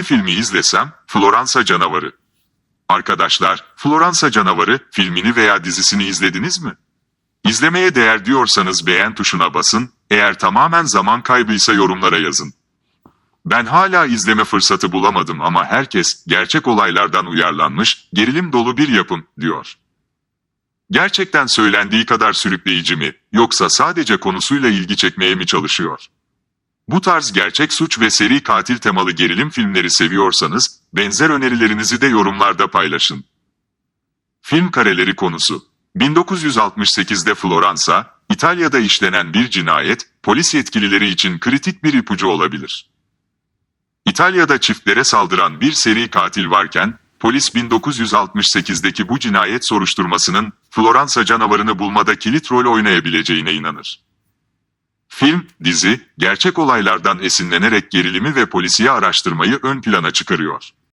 Hangi filmi izlesem? Floransa Canavarı. Arkadaşlar, Floransa Canavarı filmini veya dizisini izlediniz mi? İzlemeye değer diyorsanız beğen tuşuna basın, eğer tamamen zaman kaybıysa yorumlara yazın. Ben hala izleme fırsatı bulamadım ama herkes gerçek olaylardan uyarlanmış, gerilim dolu bir yapım diyor. Gerçekten söylendiği kadar sürükleyici mi, yoksa sadece konusuyla ilgi çekmeye mi çalışıyor? Bu tarz gerçek suç ve seri katil temalı gerilim filmleri seviyorsanız, benzer önerilerinizi de yorumlarda paylaşın. Film kareleri konusu 1968'de Floransa, İtalya'da işlenen bir cinayet, polis yetkilileri için kritik bir ipucu olabilir. İtalya'da çiftlere saldıran bir seri katil varken, polis 1968'deki bu cinayet soruşturmasının Floransa canavarını bulmada kilit rol oynayabileceğine inanır. Film, dizi, gerçek olaylardan esinlenerek gerilimi ve polisiye araştırmayı ön plana çıkarıyor.